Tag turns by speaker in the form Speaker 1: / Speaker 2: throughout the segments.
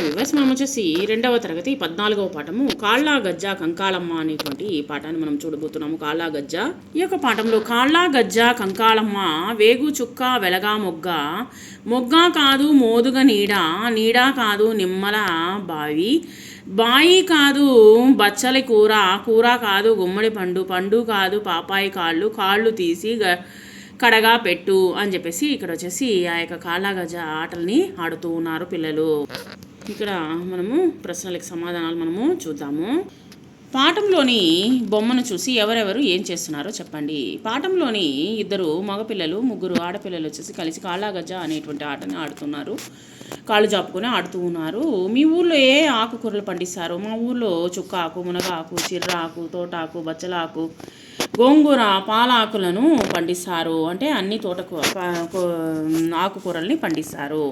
Speaker 1: Hi viewers మనం వచ్చేసి రెండవ తరగతి పద్నాలుగవ పాఠము కాళ్ళా గజ్జ కంకాళమ్మ అనేటువంటి పాఠాన్ని మనం చూడబోతున్నాము. కాళ్ళా గజ్జ. ఈ యొక్క పాఠంలో కాళ్ళా గజ్జ కంకాళమ్మ వేగు చుక్క వెలగా మొగ్గ మొగ్గ కాదు మోదుగ నీడ నీడ కాదు నిమ్మల బావి బాయి కాదు బచ్చలి కూర కూర కాదు గుమ్మడి పండు పండు కాదు పాపాయి కాళ్ళు కాళ్ళు తీసి గ కడగా పెట్టు అని చెప్పేసి ఇక్కడ వచ్చేసి ఆ యొక్క కాళ్ళగజ ఆటల్ని ఆడుతూ ఉన్నారు పిల్లలు. ఇక్కడ మనము ప్రశ్నలకు సమాధానాలు మనము చూద్దాము. పాఠంలోని బొమ్మను చూసి ఎవరెవరు ఏం చేస్తున్నారో చెప్పండి. పాఠంలోని ఇద్దరు మగపిల్లలు ముగ్గురు ఆడపిల్లలు వచ్చేసి కలిసి కాళ్ళగజ్జ అనేటువంటి ఆటని ఆడుతున్నారు. కాళ్ళు జాపుకొని ఆడుతూ ఉన్నారు. మీ ఊర్లో ఏ ఆకుకూరలు పండిస్తారు? మా ఊర్లో చుక్క ఆకు మునగాకు చిర్రాకు చిర్ర ఆకు తోటాకు బచ్చలాకు గోంగూర పాలాకులను పండిస్తారు. అంటే అన్ని తోటకు ఆకుకూరల్ని పండిస్తారు.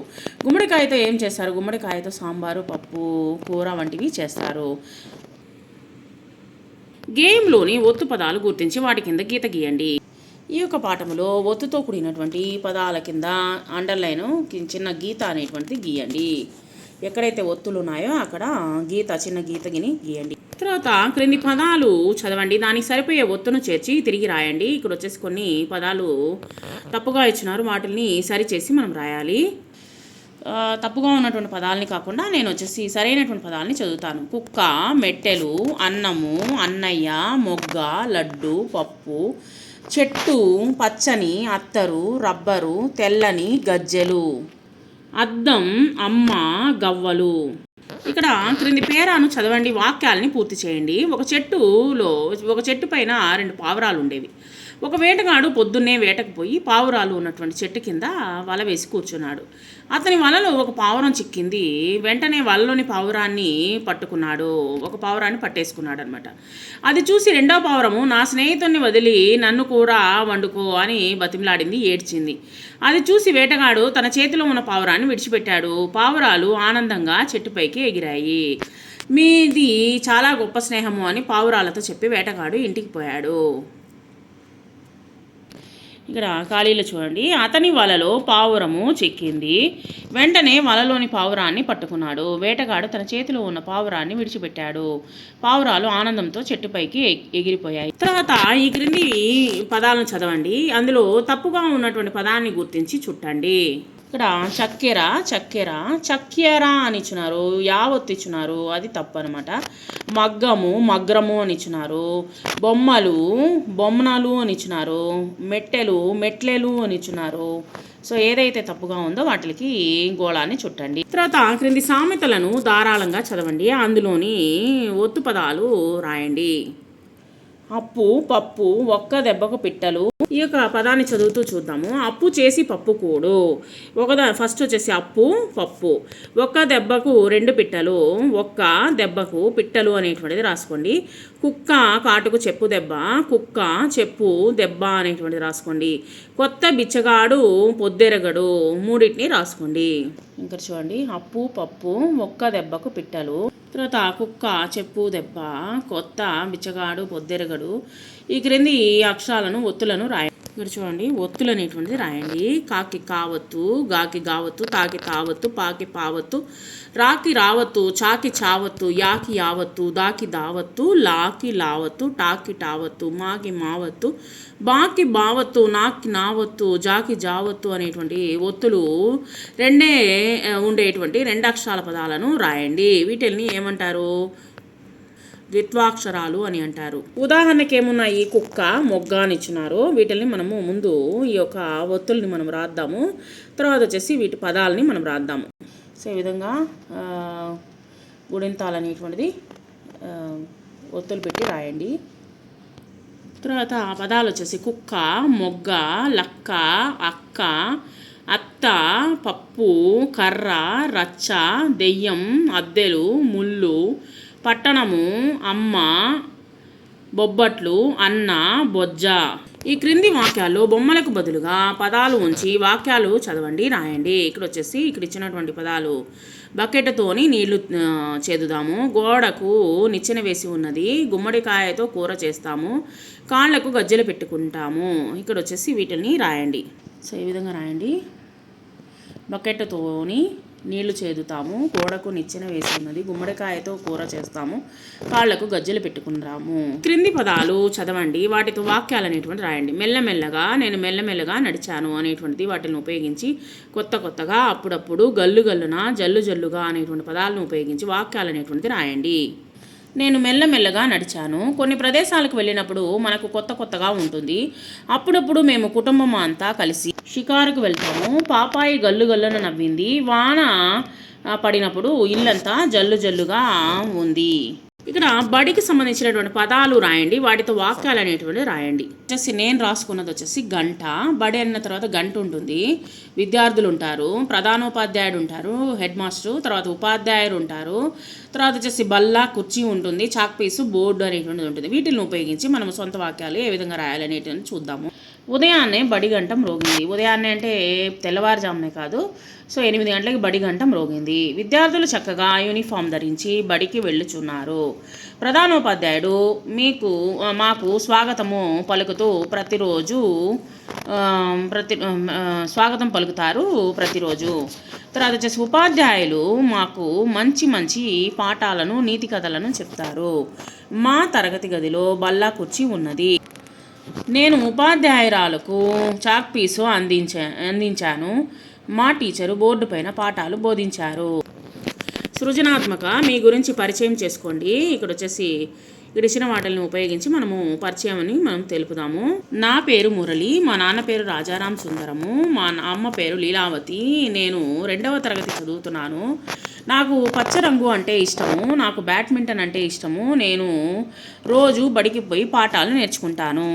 Speaker 1: గుమ్మడికాయతో ఏం చేస్తారు? గుమ్మడికాయతో సాంబారు పప్పు కూర వంటివి చేస్తారు. గేమ్లోని ఒత్తు పదాలు గుర్తించి వాటి కింద గీత గీయండి. ఈ యొక్క పాఠములో ఒత్తుతో కూడినటువంటి పదాల కింద అండర్లైన్ చిన్న గీత అనేటువంటిది గీయండి. ఎక్కడైతే ఒత్తులు ఉన్నాయో అక్కడ గీత చిన్న గీత గిని గీయండి. తర్వాత క్రింది పదాలు చదవండి. దానికి సరిపోయే ఒత్తును చేర్చి తిరిగి రాయండి. ఇక్కడ వచ్చేసి కొన్ని పదాలు తప్పుగా ఇచ్చినారు. వాటిని సరిచేసి మనం రాయాలి. తప్పుగా ఉన్నటువంటి పదాలని కాకుండా నేను వచ్చేసి సరైనటువంటి పదాలని చదువుతాను. కుక్క మెట్టెలు అన్నము అన్నయ్య మొగ్గ లడ్డు పప్పు చెట్టు పచ్చని అత్తరు రబ్బరు తెల్లని గజ్జెలు. అద్దం అమ్మ గవ్వలు. ఇక్కడ క్రింది పేరాను చదవండి వాక్యాలని పూర్తి చేయండి. ఒక చెట్టులో ఒక చెట్టు పైన రెండు పావురాలు ఉండేవి. ఒక వేటగాడు పొద్దున్నే వేటకు పోయి పావురాలు ఉన్నటువంటి చెట్టు కింద వల వేసి కూర్చున్నాడు. అతని వలలో ఒక పావురం చిక్కింది. వెంటనే వలలోని పావురాన్ని పట్టుకున్నాడు. ఒక పావురాన్ని పట్టేసుకున్నాడు అనమాట అది చూసి రెండో పావురము నా స్నేహితుడిని వదిలి నన్ను కూడా వండుకో అని బతిమలాడింది ఏడ్చింది. అది చూసి వేటగాడు తన చేతిలో ఉన్న పావురాన్ని విడిచిపెట్టాడు. పావురాలు ఆనందంగా చెట్టుపైకి ఎగిరాయి. మీది చాలా గొప్ప స్నేహము అని పావురాలతో చెప్పి వేటగాడు ఇంటికి పోయాడు. ఇక్కడ ఖాళీలో చూడండి. అతని వలలో పావురము చిక్కింది. వెంటనే వలలోని పావురాన్ని పట్టుకున్నాడు. వేటగాడు తన చేతిలో ఉన్న పావురాన్ని విడిచిపెట్టాడు. పావురాలు ఆనందంతో చెట్టుపైకి ఎగ్- ఎగిరిపోయాయి. తర్వాత ఈ క్రింది పదాలను చదవండి. అందులో తప్పుగా ఉన్నటువంటి పదాన్ని గుర్తించి చుట్టండి. ఇక్కడ చక్కెర చక్కెర చక్కెర అని ఇచ్చినారు యావత్తు ఇచ్చినారు అది తప్పనమాట. మగ్గము మగ్రము అని ఇచ్చినారు బొమ్మలు బొమ్మనాలు అని ఇచ్చినారు మెట్టెలు మెట్లెలు అని ఇచ్చినారు. సో ఏదైతే తప్పుగా ఉందో వాటికి గోళాన్ని చుట్టండి. తర్వాత క్రింది సామెతలను ధారాళంగా చదవండి. అందులోని ఒత్తు పదాలు రాయండి. అప్పు పప్పు ఒక్క దెబ్బకు పిట్టలు. ఈ యొక్క పదాన్ని చదువుతూ చూద్దాము. అప్పు చేసి పప్పు కూడు. ఒకదా ఫస్ట్ వచ్చేసి అప్పు పప్పు. ఒక్క దెబ్బకు రెండు పిట్టలు. ఒక్క దెబ్బకు పిట్టలు అనేటువంటిది రాసుకోండి. కుక్క కాటుకు చెప్పు దెబ్బ కుక్క చెప్పు దెబ్బ అనేటువంటిది రాసుకోండి. కొత్త బిచ్చగాడు పొద్దెరగడు మూడింటిని రాసుకోండి. ఇంకా చూడండి. అప్పు పప్పు ఒక్క దెబ్బకు పిట్టలు. తర్వాత కుక్క చెప్పు దెబ్బ కొత్త బిచ్చగాడు పొద్దెరగడు. ఈ క్రింది అక్షరాలను ఒత్తులను రాయండి. ఇక్కడ చూడండి ఒత్తులు అనేటువంటిది రాయండి. కాకి కావత్తు గాకి గావత్తు తాకి తావత్తు పాకి పావత్తు రాకి రావత్తు చాకి చావత్తు యాకి యావత్తు దాకి దావత్తు లాకి లావత్తు టాకి టావత్తు మాకి మావత్తు బాకి బావత్తు నాకి నావత్తు జాకి జావత్తు అనేటువంటి ఒత్తులు రెండే ఉండేటువంటి రెండు అక్షరాల పదాలను రాయండి. వీటిని ఏమంటారు? ద్విత్వాక్షరాలు అని అంటారు. ఉదాహరణకి ఏమున్నాయి కుక్క మొగ్గ అని ఇచ్చినారు వీటిని మనము ముందు ఈ యొక్క ఒత్తుల్ని మనం రాద్దాము. తర్వాత వచ్చేసి వీటి పదాలని మనం రాద్దాము. సో ఈ విధంగా గుడింతాలు అనేటువంటిది ఒత్తులు పెట్టి రాయండి. తర్వాత పదాలు వచ్చేసి కుక్క మొగ్గ లక్క అక్క అత్త పప్పు కర్ర రచ్చ దెయ్యం అద్దెలు ముళ్ళు పట్టణము అమ్మ బొబ్బట్లు అన్న బొజ్జ. ఈ క్రింది వాక్యాలు బొమ్మలకు బదులుగా పదాలు ఉంచి వాక్యాలు చదవండి రాయండి. ఇక్కడ వచ్చేసి ఇక్కడ ఇచ్చినటువంటి పదాలు. బకెట్తోని నీళ్ళు చేదుదాము. గోడకు నిచ్చెన వేసి ఉన్నది. గుమ్మడికాయతో కూర చేస్తాము. కాళ్ళకు గజ్జెలు పెట్టుకుంటాము. ఇక్కడ వచ్చేసి వీటిని రాయండి. సో ఈ విధంగా రాయండి. బకెట్తోని నీళ్ళు చేదుతాము గోడకు నిచ్చెన వేసి ఉన్నది గుమ్మడికాయతో కూర చేస్తాము కాళ్ళకు గజ్జెలు పెట్టుకుందాము క్రింది పదాలు చదవండి వాటితో వాక్యాలు అనేటువంటి రాయండి. మెల్లమెల్లగా నేను మెల్లమెల్లగా నడిచాను అనేటువంటిది వాటిని ఉపయోగించి కొత్త కొత్తగా అప్పుడప్పుడు గల్లు గల్లున జల్లు జల్లుగా అనేటువంటి పదాలను ఉపయోగించి వాక్యాలు అనేటువంటిది రాయండి. నేను మెల్లమెల్లగా నడిచాను. కొన్ని ప్రదేశాలకు వెళ్ళినప్పుడు మనకు కొత్త కొత్తగా ఉంటుంది. అప్పుడప్పుడు మేము కుటుంబం అంతా కలిసి షికారుకు వెళ్తాము. పాపాయి గల్లు గల్లున నవ్వింది. వాన పడినప్పుడు ఇల్లంతా జల్లు జల్లుగా ఉంది. ఇక్కడ బడికి సంబంధించినటువంటి పదాలు రాయండి. వాటితో వాక్యాలు అనేటువంటి రాయండి. వచ్చేసి నేను రాసుకున్నది వచ్చేసి గంట. బడి అన్న తర్వాత గంట ఉంటుంది. విద్యార్థులు ఉంటారు. ప్రధానోపాధ్యాయుడు ఉంటారు. హెడ్ మాస్టరు తర్వాత ఉపాధ్యాయులు ఉంటారు. తర్వాత వచ్చేసి బల్ల కుర్చీ ఉంటుంది చాక్ పీసు బోర్డు అనేటువంటిది ఉంటుంది. వీటిని ఉపయోగించి మనం సొంత వాక్యాలు ఏ విధంగా రాయాలి చూద్దాము. ఉదయాన్నే బడిగంట మ్రోగింది ఉదయాన్నే అంటే తెల్లవారుజామునే కాదు. సో ఎనిమిది గంటలకి బడిగంట మ్రోగింది విద్యార్థులు చక్కగా యూనిఫామ్ ధరించి బడికి వెళ్ళుచున్నారు. ప్రధానోపాధ్యాయుడు మీకు మాకు స్వాగతము పలుకుతూ ప్రతిరోజు ప్రతి స్వాగతం పలుకుతారు ప్రతిరోజు. తర్వాత వచ్చేసి ఉపాధ్యాయులు మాకు మంచి మంచి పాఠాలను నీతి కథలను చెప్తారు. మా తరగతి గదిలో బల్లా కుర్చీ ఉన్నది. నేను ఉపాధ్యాయురాలకు చాక్ పీసు అందించా అందించాను. మా టీచరు బోర్డు పైన పాఠాలు బోధించారు. సృజనాత్మక మీ గురించి పరిచయం చేసుకోండి. ఇక్కడ వచ్చేసి ఇక్కడ ఇచ్చిన వాటిని ఉపయోగించి మనము పరిచయం అని మనం తెలుపుదాము. నా పేరు మురళి మా నాన్న పేరు రాజారాం సుందరము మా అమ్మ పేరు లీలావతి నేను రెండవ తరగతి చదువుతున్నాను. నాకు పచ్చ రంగు అంటే ఇష్టము నాకు బ్యాడ్మింటన్ అంటే ఇష్టము నేను రోజు బడికి పోయి పాఠాలు నేర్చుకుంటాను.